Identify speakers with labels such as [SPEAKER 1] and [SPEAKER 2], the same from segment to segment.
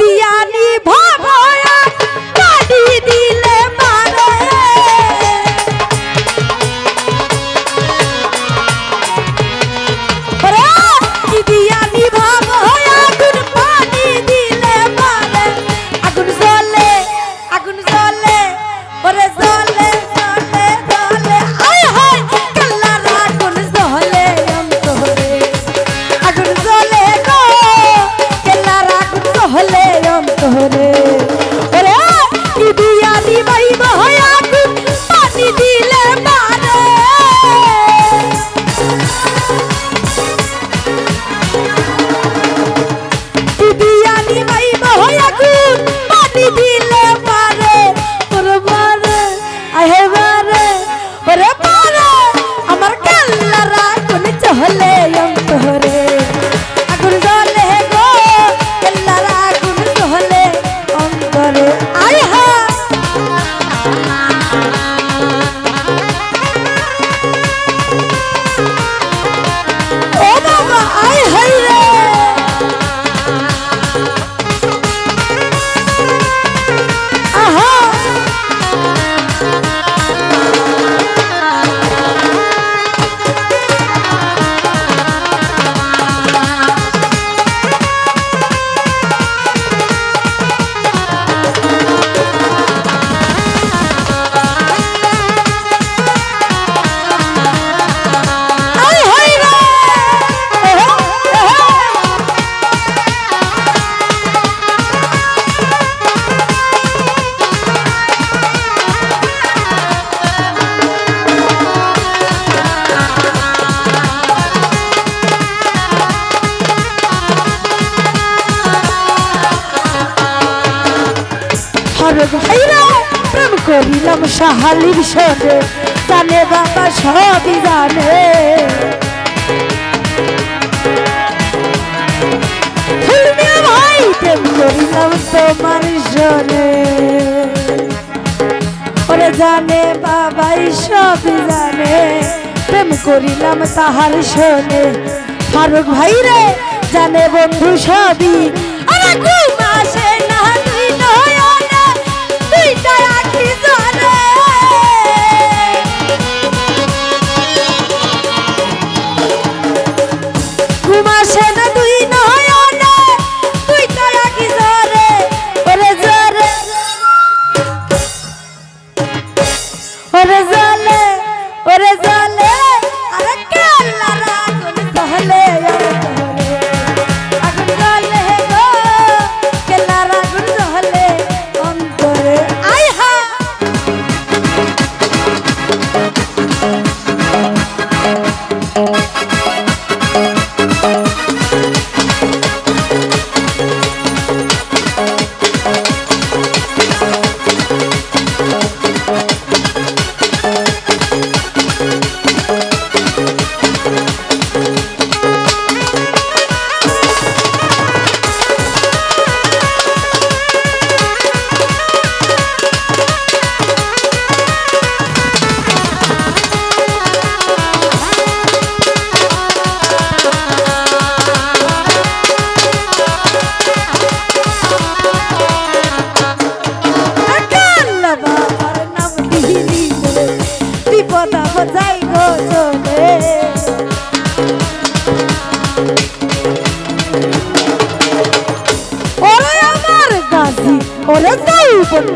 [SPEAKER 1] দিয়া শাহালির সরে জানে বাবা সবই জানে। ভাই করিলাম তোমার সরে ওরে জানে বাবাই সব জানে, প্রেম করিলাম তাহার সরে ফারুক ভাই রে জানে বন্ধু সবই। আরে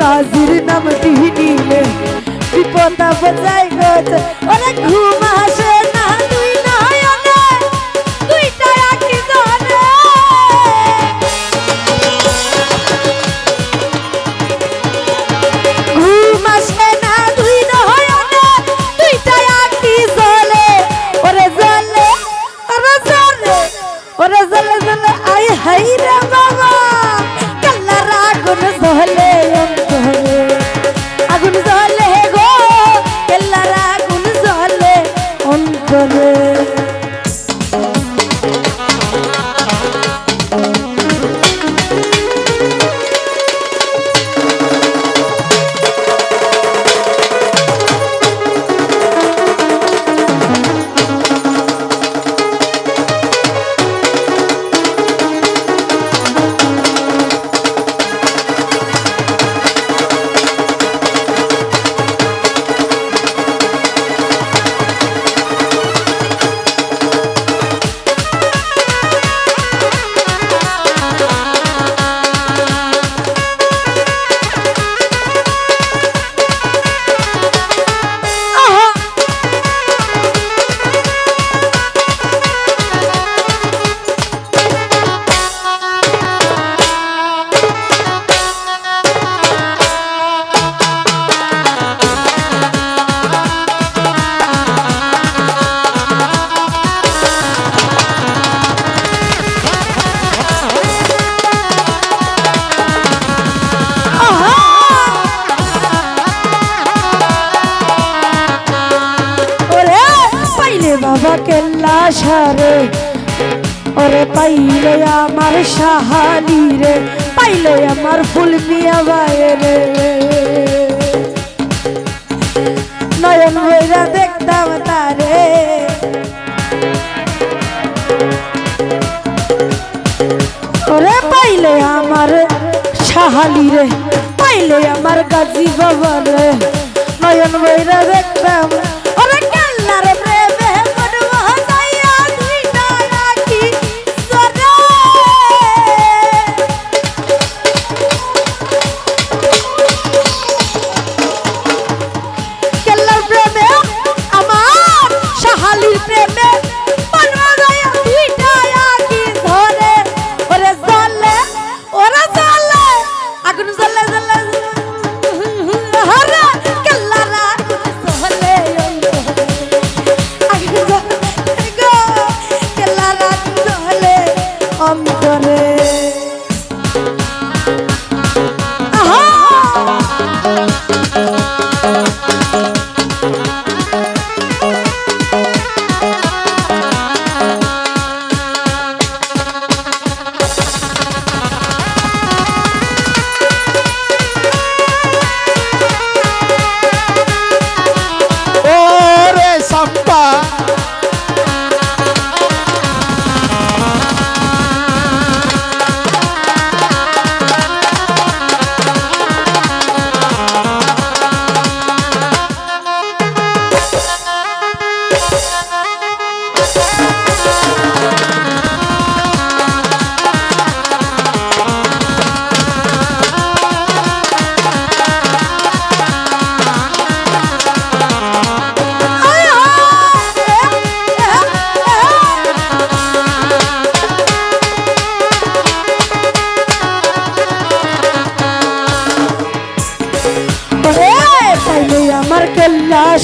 [SPEAKER 1] গাজির নাম দিনিলে বিপদ বজাই গেছে অনেক ঘুম আশারে ওরে পাইলে আমার সাহালি রে, পাইলে আমার ফুল মিয়া বাইরে নয়ন হইরা দেখতাম তারে। ওরে পাইলে আমার সাহালি রে, পাইলে আমার গাজী বাবা রে। নয়ন বৈরা দেখতাম yeah.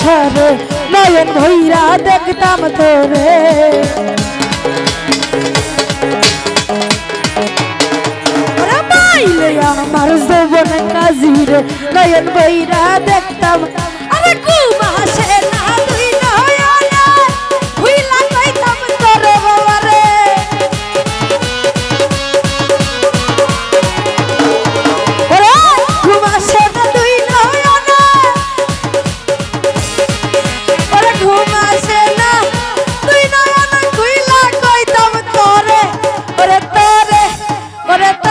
[SPEAKER 1] সরে নয়ন ধৈরা দেখতাম তোরে। আমার জীবন নয়ন বৈরা দেখতাম Oh,